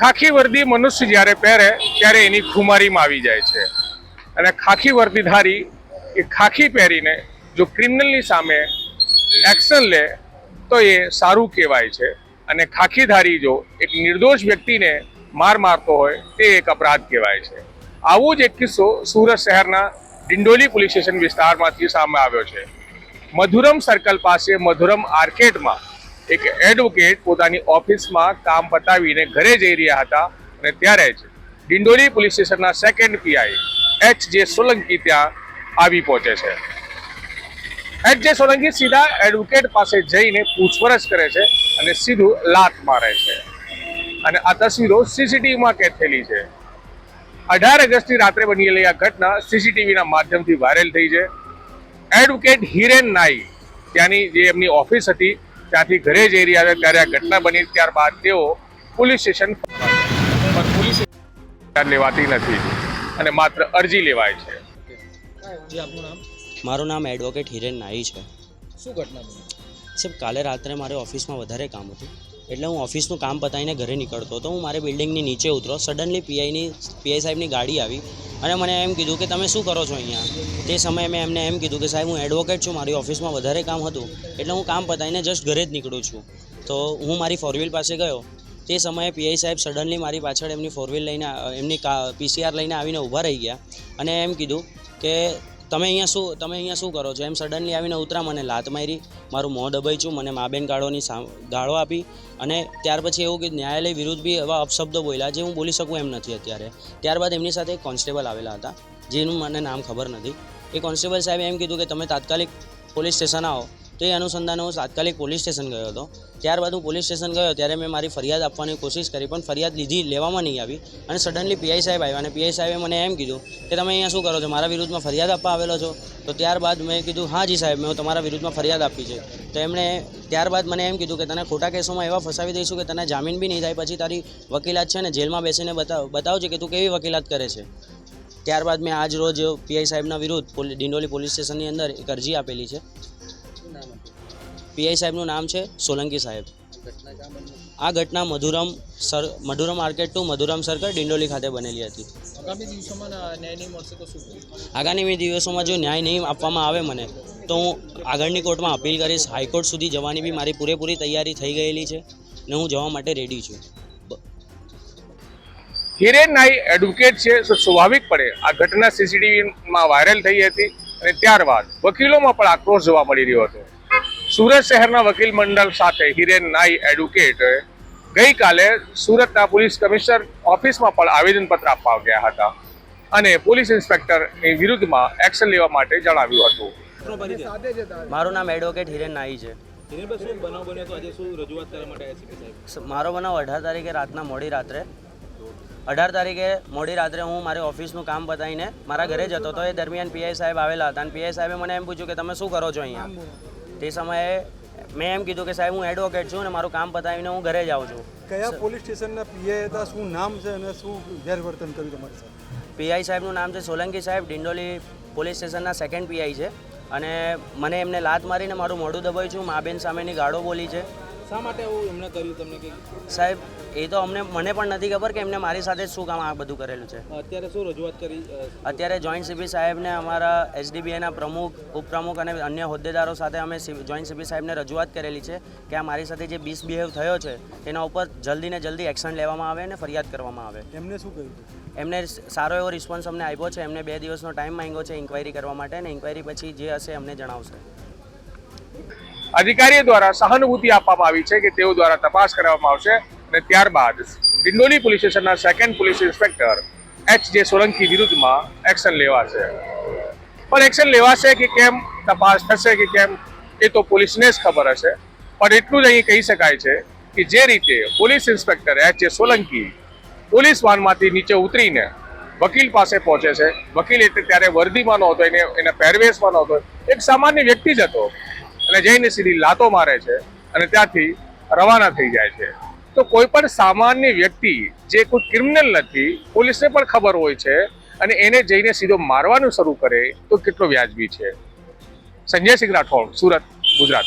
ખાખી વર્દી મનુષ્ય જ્યારે પહેરે, ત્યારે એની ખુમારીમાં આવી જાય છે. અને ખાખી વર્દીધારી એ ખાખી પહેરીને જો ક્રિમિનલની સામે એક્શન લે, તો એ સારું કહેવાય છે. અને ખાખીધારી જો એક નિર્દોષ વ્યક્તિને માર મારતો હોય, તે એક અપરાધ કહેવાય છે. આવો જ એક કિસ્સો સુરત શહેરના ડિંડોલી પોલીસ સ્ટેશન વિસ્તારમાંથી સામે આવ્યો છે. મધુરમ સર્કલ પાસે મધુરમ આર્કેડમાં એક એડવોકેટ પોતાની ઓફિસમાં કામ પતાવીને ઘરે જઈ રહ્યા હતા અને ત્યારે જ ડિંડોલી પોલીસ સ્ટેશનના second PI H J Solanki ત્યાં આવી પહોંચે છે. એચ જે સોલંકી સીધા એડવોકેટ પાસે જઈને પૂછપરછ કરે છે અને સીધું લાત મારે છે. અને આ તસવીરો સીસીટીવીમાં કેદ થયેલી છે. અઢાર ઓગસ્ટની રાત્રે બનેલી આ ઘટના સીસીટીવીના માધ્યમથી વાયરલ થઈ છે. એડવોકેટ હિરેન નાઈ, ત્યાંની જે એમની ઓફિસ હતી ત્યાંથી ઘરે જઈ રહ્યા હતા ત્યારે આ ઘટના બની ત્યારબાદ તેઓ પોલીસ સ્ટેશન પોલીસ સ્ટેશન લેવાતી નથી અને માત્ર અરજી લેવાય છે. જી આપનું નામ? મારું નામ એડવોકેટ હિરેન નાઈ છે. શું ઘટના બની? સાહેબ કાલે રાત્રે મારે ઓફિસમાં વધારે કામ હતું. એટલે હું ઓફિસનું કામ પતાવીને ઘરે નીકળતો હતો. હું મારે બિલ્ડિંગની નીચે ઉતરો સડનલી પીઆઈની પીઆઈ સાહેબની ગાડી આવી. અને મને એમ કીધું કે તમે શું કરો છો અહીંયા? તે સમયે મેં એમને એમ કીધું કે સાહેબ, હું એડવોકેટ છું, મારી ઓફિસમાં વધારે કામ હતું, એટલે હું કામ પતાવીને જસ્ટ ઘરે જ નીકળું છું. તો હું મારી ફોરવ્હીલ પાસે ગયો. તે સમયે પીઆઈ સાહેબ સડનલી મારી પાછળ એમની ફોરવ્હીલ લઈને એમની કા પીસીઆર લઈને આવીને ઊભા રહી ગયા. અને એમ કીધું કે તમે અહીંયા શું તમે અહીંયા શું કરો છો? એમ સડનલી આવીને ઉતરા મને લાત મારી, મારું મોં દબાઈચું મને મા બેન ગાળોની ગાળો આપી. અને ત્યાર પછી એવું કે ન્યાયાલય વિરુદ્ધ બી એવા અપશબ્દો બોલ્યા જે હું બોલી શકું એમ નથી અત્યારે. ત્યારબાદ એમની સાથે એક કોન્સ્ટેબલ આવેલા હતા, જેનું મને નામ ખબર નથી. એ કોન્સ્ટેબલ સાહેબે એમ કીધું કે તમે તાત્કાલિક પોલીસ સ્ટેશન આવો. તો એ અનુસંધાને હું તાત્કાલિક પોલીસ સ્ટેશન ગયો હતો. ત્યારબાદ હું પોલીસ સ્ટેશન ગયો ત્યારે મેં મારી ફરિયાદ આપવાની કોશિશ કરી, પણ ફરિયાદ લીધી લેવામાં નહીં આવી. અને સડનલી પીઆઈ સાહેબ આવ્યા અને પીઆઈ સાહેબે મને એમ કીધું કે તમે અહીંયા શું કરો છો? મારા વિરુદ્ધમાં ફરિયાદ આપવા આવેલો છો? તો ત્યારબાદ મેં કીધું, હા જી સાહેબ, મેં તમારા વિરુદ્ધમાં ફરિયાદ આપી છે. તો એમણે ત્યારબાદ મને એમ કીધું કે તને ખોટા કેસોમાં એવા ફસાવી દઈશું કે તને જામીન બી નહીં થાય, પછી તારી વકીલાત છે ને જેલમાં બેસીને બતાવ, બતાવજે કે તું કેવી વકીલાત કરે છે. ત્યારબાદ મેં આજ રોજ પીઆઈ સાહેબના વિરુદ્ધ ડિંડોલી પોલીસ સ્ટેશનની અંદર એક અરજી આપેલી છે. પીઆઈ સાહેબનું નામ છે સોલંકી સાહેબ. ઘટના ક્યાં બની આ ઘટના Madhuram sir Madhuram market to Madhuram circle Dindoli ખાતે બનેલી હતી. આગામી દિવસોમાં ના- ન્યાય નહીં મળશે તો શું? કરવું? આગામી દિવસોમાં જો ન્યાય નહીં આપવામાં આવે મને તો હું આગળની કોર્ટમાં અપીલ કરીશ હાઈકોર્ટ સુધી જવાની બી મારી પૂરેપૂરી તૈયારી થઈ ગયેલી છે ને હું જવા માટે રેડી છું. હિરેન નાઈ એડવોકેટ છે સ્વાભાવિક પડે. આ ઘટના સીસીટીવીમાં વાયરલ થઈ હતી. અને ત્યારબાદ વકીલોમાં પણ આક્રોશ જોવા મળી રહ્યો હતો. સુરત શહેરના વકીલ મંડળ સાથે હિરેન નાઈ એડવોકેટ ગઈકાલે સુરતના પોલીસ કમિશનર ઓફિસમાં પણ આવેદનપત્ર આપવા ગયા હતા અને પોલીસ ઇન્સ્પેક્ટરની વિરુદ્ધમાં એક્શન લેવા માટે જણાવ્યું હતું. મારું નામ એડવોકેટ હિરેન નાઈ છે. શું બનાવ બન્યો તો આજે શું રજૂઆત કરવા માટે આવ્યા છે સાહેબ? સ- મારો બનાવ અઢાર તારીખે રાતના મોડી રાત્રે અઢાર તારીખે મોડી રાત્રે હું મારી ઓફિસનું કામ પતાવીને મારા ઘરે જતો હતો. એ દરમિયાન પીઆઈ સાહેબ આવેલા હતા અને પીઆઈ સાહેબે મને એમ પૂછ્યું કે તમે શું કરો છો અહીંયા? તે સમયે મેં એમ કીધું કે સાહેબ હું એડવોકેટ છું અને મારું કામ પતાવીને હું ઘરે જાઉં છું. કયા પોલીસ સ્ટેશનના પીઆઈ હતા? શું નામ છે અને શું ગેરવર્તન કર્યું તમારી સાથે? પીઆઈ સાહેબનું નામ છે સોલંકી સાહેબ ડિંડોલી પોલીસ સ્ટેશનના સેકન્ડ પીઆઈ છે. અને મને એમને લાત મારીને મારું મોઢું દબાવ્યું છું. મા બેન સામેની ગાળો બોલી છે. શા માટે આવું એમણે કર્યું તમને કે સાહેબ એ તો અમને મને પણ નથી ખબર કે એમને મારી સાથે જ શું કામ આ બધું કરેલું છે. અત્યારે શું રજૂઆત કરી અત્યારે જોઈન્ટ સીપી સાહેબને અમારા એસડીબીઆઈના પ્રમુખ ઉપપ્રમુખ અને અન્ય હોદ્દેદારો સાથે અમે જોઈન્ટ સીપી સાહેબને રજૂઆત કરેલી છે કે આ મારી સાથે જે મિસબિહેવ થયો છે તેના ઉપર જલ્દી ને જલ્દી એક્શન લેવામાં આવે અને ફરિયાદ કરવામાં આવે. એમને શું કહ્યું? એમને સારો એવો રિસ્પોન્સ અમને આપ્યો છે એમને બે દિવસનો ટાઈમ માંગ્યો છે ઇન્ક્વાયરી કરવા માટે અને ઇન્ક્વાયરી પછી જે હશે અમને જણાવશે. અધિકારીઓ દ્વારા સહાનુભૂતિ આપવામાં આવી છે કે તેઓ દ્વારા તપાસ કરવામાં આવશે અને ત્યારબાદ ડિંડોલી પોલીસ સ્ટેશનના second police inspector H J Solanki વિરુદ્ધમાં એક્શન લેવાશે. પણ એક્શન લેવાશે કે કેમ? તપાસ થશે કે કેમ? એ તો પોલીસને જ ખબર હશે. પણ એટલું જ અહીં કહી શકાય છે કે જે રીતે police inspector H J Solanki police વાનમાંથી નીચે ઉતરીને વકીલ પાસે પહોંચે છે. વકીલ એટલે ત્યારે વર્દીમાં નહોતો એને એના પહેરવેશમાં નહોતો એક સામાન્ય વ્યક્તિ જ હતો. અને જઈને સીધી લાતો મારે છે અને ત્યાંથી રવાના થઈ જાય છે. તો કોઈ પણ સામાન્ય વ્યક્તિ જે કોઈ ક્રિમિનલ નથી, પોલીસને પણ ખબર હોય છે અને એને જઈને સીધો મારવાનું શરૂ કરે તો કેટલો વ્યાજબી છે. સંજય સિંહ રાઠોડ, સુરત, ગુજરાત.